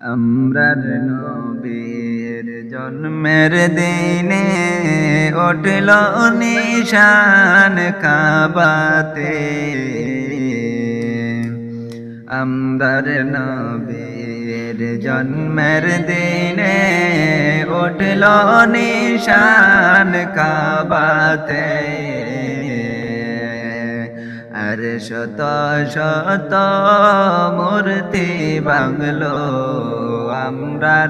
আমরার নবীর জন্মের দিনে উঠল নিশান কাবাতে। আমরার নবীর জন্মের দিনে উঠল নিশান কাবাতে। যার শত শত মূর্তি বাংলো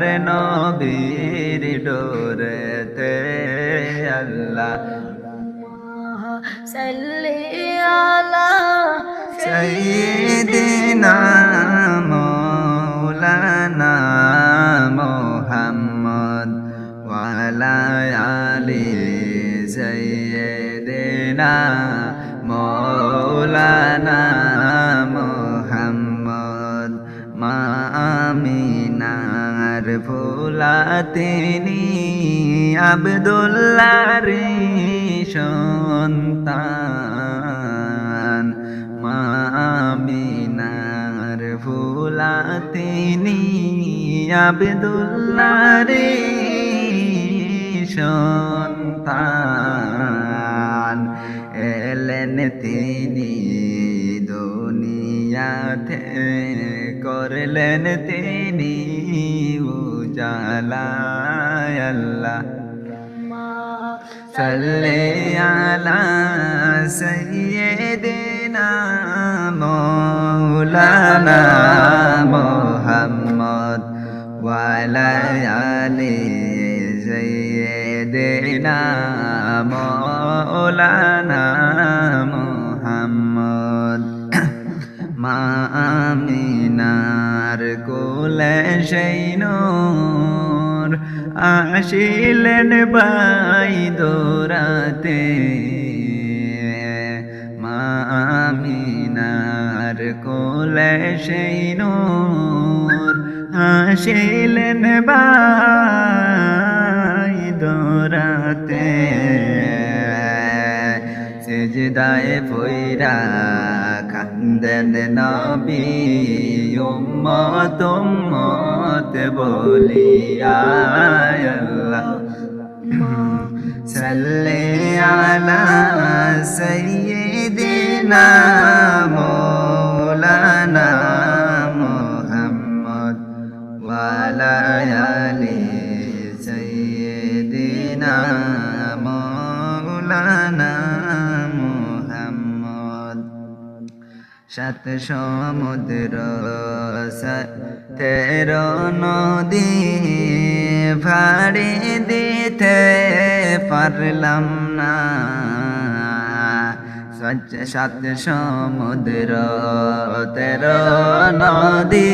রে নবীর ডোরেতে আল্লাহ। সাল্লি আলা সাইয়্যিদিনা মাওলানা মুহাম্মদ ওয়া আলা মাওলানা মোহাম্মদ মামিনার ভোলা তিনি আবদুল্লাহ রে সন্তান। মা ভোলা তিনি আবদুল্লাহ সন্তান। তিনি দুনিয়াতে করলেন তিনি উজালা আল্লাহ। সাল্লি আলা সাইয়্যিদিনা মাওলানা মুহাম্মদ ওয়া আলা আলি সাইয়্যিদিনা মাওলানা মুহাম্মদ। মা আমিনার কোলে সেই আসিলেন বাই দোরাতে। মা আমিনার কোলে সেই নূর আসিলেন বাই সেজদায় ভৈরা কান্দেন নবী উম্মত উম্মত বলিয়া আল্লাহ। সাল্লি আলা সাইয়্যিদিনা সাত সমুদ্র তেরো নদী ফাড়ি দিতে পারলাম না। সচ্চ সাত সমুদ্র, তেরো নদী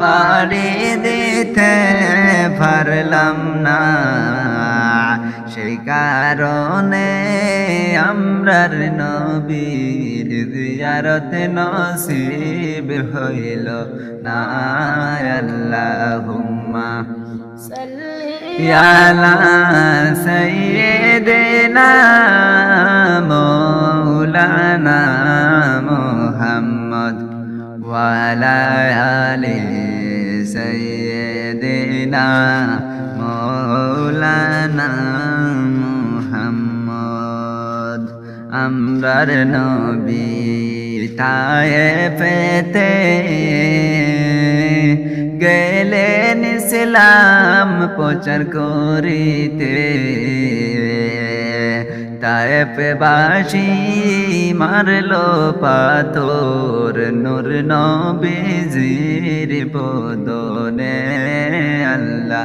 পাড়ি দিতে পারলাম না। সেই কারণে আমরার নবীর জিয়ারত নসিব হইল না আল্লাহুম্মা। ইয়ালা সাইয়েদেনা মৌলানা মোহাম্মদ ওয়ালা আলি সাইয়েদেনা আমরার নবী তায়ে পেতে গেলেন ইসলাম প্রচার করিতে। তায়েফ বাসি মারলো পাথর, নূর নবীজির বদনে আল্লাহ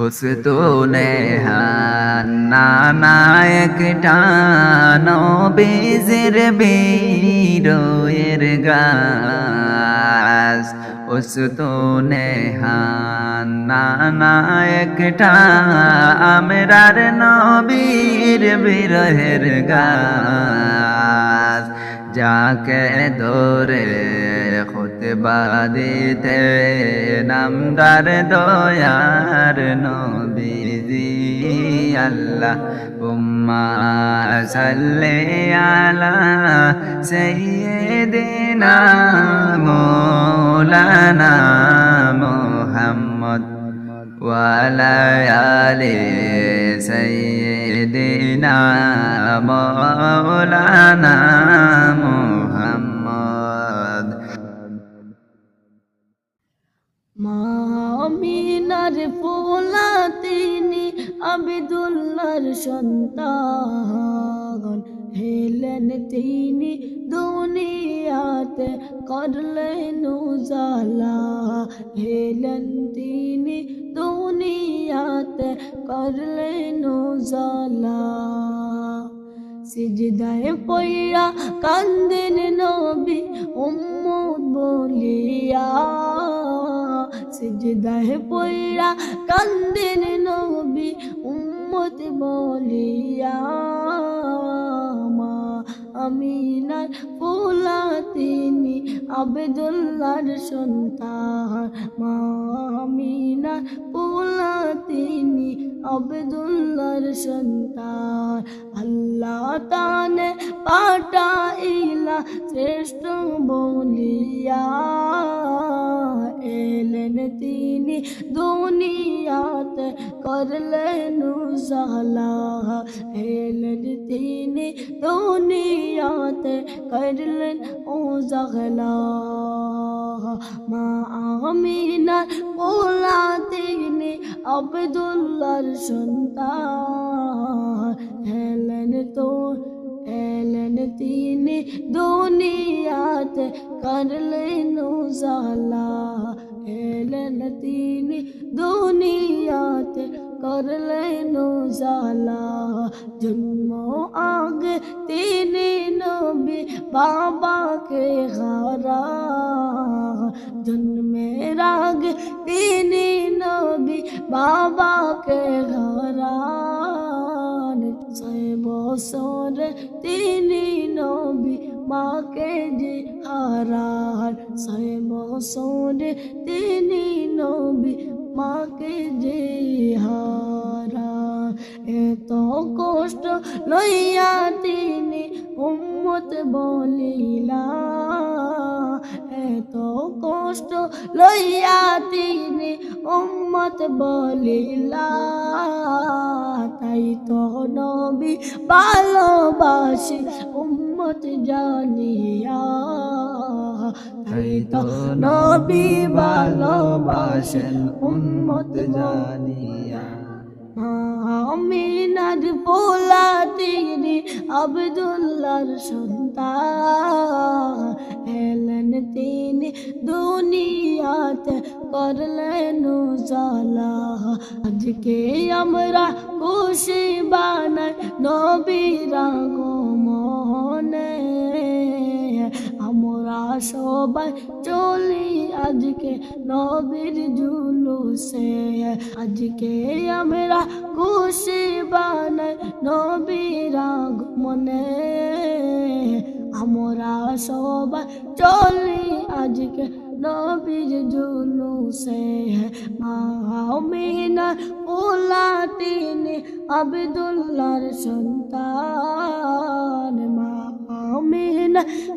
উস্তুনে নানায়কটা নবীজির বীরের গাছ। উস্তুনে নানায়কটা আমরার নবীর বিরহের গাছ। যাকে ধরে বাদিতে নামদার দয়ার নবীজি, আল্লাহ উম্মা সাল্লে আলা সাইয়্যিদিনা মাওলানা মুহাম্মদ ওয়ালা আলি সাইয়্যিদিনা মাওলানা মামিনার ফুলা তিনি আবিদুল্লার সন্তান। হেলেন তিনি দুনিয়াতে করলেন উজালা। হেলেন তিনি দুনিয়াতে করলেন উজালা। সিজদায় পইয়া কান্দেন নবী উম্মত বলিয়া। সিজদায় পইয়া কান্দেন নবী উম্মত বলিয়া আমিনার ফুলা তিনি আবেদুল্লার সন্তান। মা আমিনার ফুলা তিনি আবেদুল্লার সন্তান। আল্লাহ তানে পাঠাইলা শ্রেষ্ঠ বলিয়া এলেন তিনি দুনিয়াতে করলেন জালা এলেন তিনি দুনিয়াতে করলেন ও জাগলা মা আমিনার পোলা তিনি আবদুল্লার সন্তান। হেলেন তো এলেন তিনি দুনিয়াতে করলেন জালা এলেন তিনি দুনিয়াতে করলেন জালা জন্ম আগে তিনি নবী বাবাকে হারা জন্মের আগে তিনি নবী বাবাকে ছয় বছর তিনি নবী মাকে যে হারান ছয় বছর তিনি নবী মাকে যে হারান এত কষ্ট লইয়া তিনি উম্মত বলিলা। এত কষ্ট লইয়া তিনি উম্মত বলিলা। তাই তো নবী ভালোবাসি, উম্মত জানিয়া। তাই তো নবী ভালোবাসেন, উম্মত জানিয়া। আমিনার পোলা তিনি আবদুল্লার সন্তান। এলেন তিনি দুনিয়াতে করলেন জালা আজকে আমরা খুশি বানাই নবীরা গো মনে আমরা সবাই চলি আজকে নবীর জুলুসে। আজকে আমরা খুশি বানাই নবীর আগমনে। আমরা সবাই চলি আজকে নবীর জুলুসে। মামিনা পোলা তিনি আবদুল্লার সন্তান।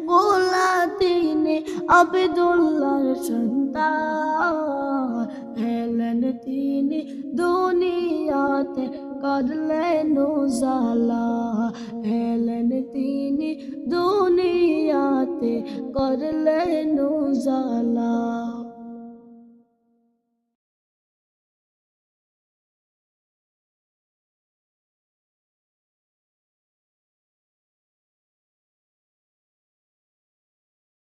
পোলা তিনি আবদুল্লার সন্তান তিনি দুনিয়াতে করলেন জালা হেলেন তিনি দুনিয়াতে করলেন জালা